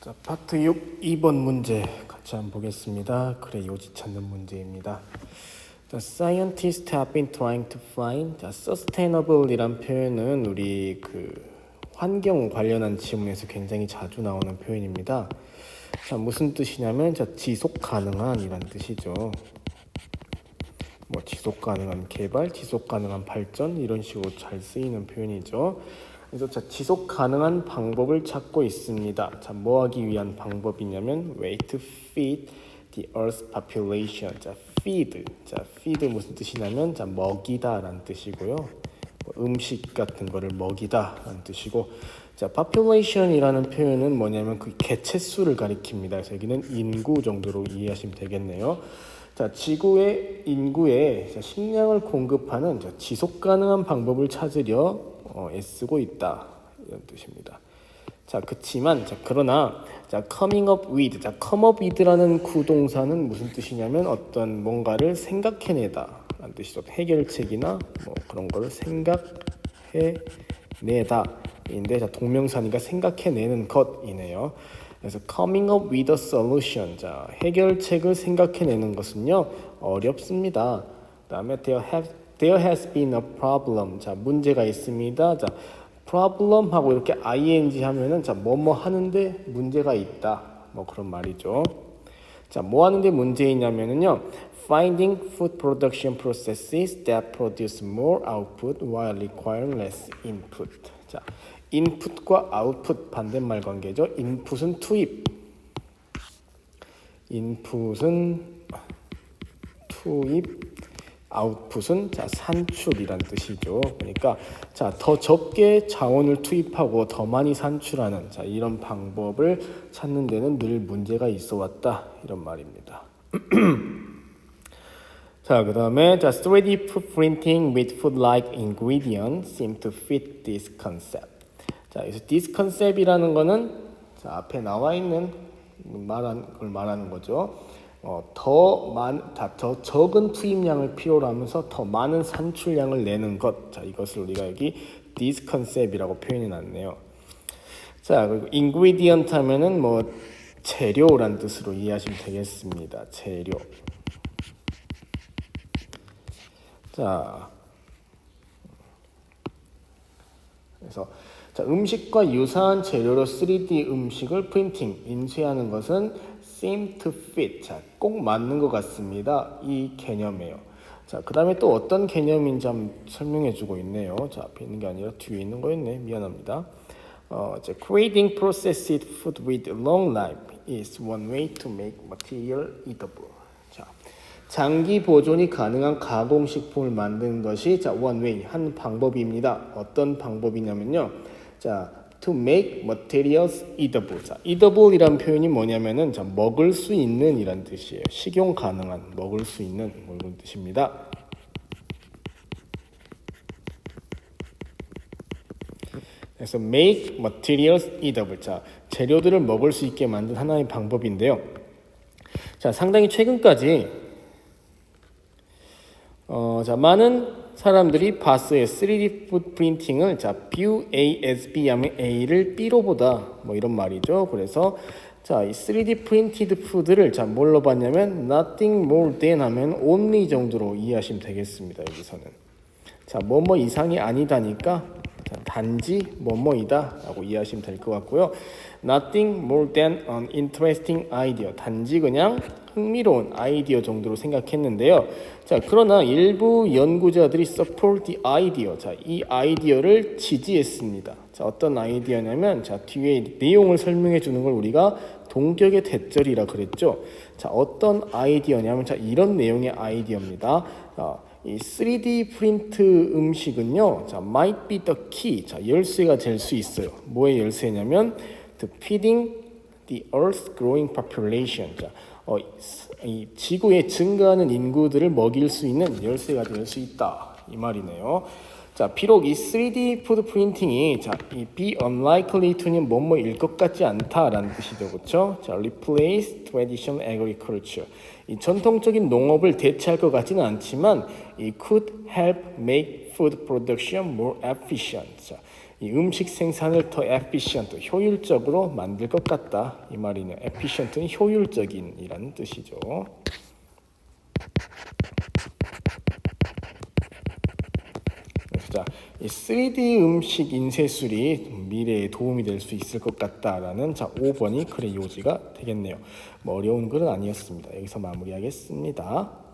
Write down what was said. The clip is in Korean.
자, 파트 6 2번 문제 같이 한번 보겠습니다. 그래 요지 찾는 문제입니다. The scientists have been trying to find 자, sustainable이란 표현은 우리 그 환경 관련한 지문에서 굉장히 자주 나오는 표현입니다. 자, 무슨 뜻이냐면 자, 지속 가능한이란 뜻이죠. 뭐 지속 가능한 개발, 지속 가능한 발전 이런 식으로 잘 쓰이는 표현이죠. 그래서 자, 지속 가능한 방법을 찾고 있습니다. 자, 뭐 하기 위한 방법이냐면 way to feed the earth's population. 자, feed. 자, feed 무슨 뜻이냐면 자, 먹이다라는 뜻이고요. 뭐 음식 같은 거를 먹이다라는 뜻이고 자, population이라는 표현은 뭐냐면 그 개체 수를 가리킵니다. 그래서 여기는 인구 정도로 이해하시면 되겠네요. 자, 지구의 인구에 자, 식량을 공급하는 자, 지속 가능한 방법을 찾으려 어, 애쓰고 있다 이런 뜻입니다. 자, 그치만 자, 그러나 자, coming up with, 자, come up with라는 구동사는 무슨 뜻이냐면 어떤 뭔가를 생각해내다 라는 뜻이죠. 해결책이나 뭐 그런 거를 생각해내다 인데 자, 동명사니까 생각해내는 것이네요. 그래서 coming up with a solution, 자, 해결책을 생각해내는 것은요 어렵습니다. 그다음에 there have there has been a problem. 자, 문제가 있습니다. 자, problem 하고 이렇게 ing 하면은 자, 뭐뭐 하는데 문제가 있다. 뭐 그런 말이죠. 자, 뭐 하는데 문제 있냐면은요. Finding food production processes that produce more output while requiring less input. 자, 인풋과 아웃풋 반대말 관계죠. 인풋은 투입. 인풋은 투입. 아웃풋은 자 산출이란 뜻이죠. 그러니까 자더 적게 자원을 투입하고 더 많이 산출하는 자 이런 방법을 찾는 데는 늘 문제가 있어 왔다 이런 말입니다. 자 그 다음에 자 3D printing with food-like ingredients seem to fit this concept. 자 그래서 this concept이라는 거는 자 앞에 나와 있는 말한 걸 말하는 거죠. 어, 더, 많, 더 적은 투입량을 필요로 하면서 더 많은 산출량을 내는 것. 자, 이것을 우리가 여기 concept이라고 표현해 놨네요. 자, 그리고 ingredient 하면은 뭐 재료란 뜻으로 이해하시면 되겠습니다. 재료. 자, 그래서 자, 음식과 유사한 재료로 3D 음식을 프린팅, 인쇄하는 것은 seem to fit. 자, 꼭 맞는 것 같습니다. 이 개념이에요. 자, 그 다음에 또 어떤 개념인지 한번 설명해 주고 있네요. 자, 앞에 있는 게 아니라 뒤에 있는 거였네. 미안합니다. 어, 이제 creating processed food with long life is one way to make material eatable. 자, 장기 보존이 가능한 가공식품을 만드는 것이 자, one way 한 방법입니다. 어떤 방법이냐면요. 자, to make materials eatable. 자, eatable이란 표현이 뭐냐면은 자, 먹을 수 있는 이란 뜻이에요. 식용 가능한, 먹을 수 있는 뭐 이런 뜻입니다. 그래서 make materials eatable. 자, 재료들을 먹을 수 있게 만든 하나의 방법인데요. 자, 상당히 최근까지 어, 자, 많은 사람들이 봤어요. 3D 푸드 프린팅을 자, view A as B 하면 A를 B로 보다. 뭐 이런 말이죠. 그래서 자, 이 3D 프린티드 푸드를 자, 뭘로 봤냐면 nothing more than 하면 only 정도로 이해하시면 되겠습니다. 여기서는. 자, 뭐뭐 이상이 아니다니까 자, 단지 뭐뭐이다라고 이해하시면 될 것 같고요. Nothing more than an interesting idea. 단지 그냥 흥미로운 아이디어 정도로 생각했는데요. 자, 그러나 일부 연구자들이 support the idea. 자, 이 아이디어를 지지했습니다. 자, 어떤 아이디어냐면 자, 뒤에 내용을 설명해 주는 걸 우리가 동격의 대절이라 그랬죠. 자, 어떤 아이디어냐면 자, 이런 내용의 아이디어입니다. 어, 이 3D 프린트 음식은요, 자, might be the key. 자, 열쇠가 될 수 있어요. 뭐의 열쇠냐면, the feeding the Earth's growing population. 자, 어, 이 지구의 증가하는 인구들을 먹일 수 있는 열쇠가 될 수 있다. 이 말이네요. 자, 비록 이 3D 푸드 프린팅이 자, 이 be unlikely to는 뭐뭐일 것 같지 않다라는 뜻이죠. 그렇죠? 자, replace traditional agriculture. 이 전통적인 농업을 대체할 것 같지는 않지만 이 could help make food production more efficient. 자, 이 음식 생산을 더 efficient, 효율적으로 만들 것 같다. 이 말이네요. efficient는 효율적인이라는 뜻이죠. 3D 음식 인쇄술이 미래에 도움이 될 수 있을 것 같다라는 자 5번이 글의 요지가 되겠네요. 뭐 어려운 글은 아니었습니다. 여기서 마무리하겠습니다.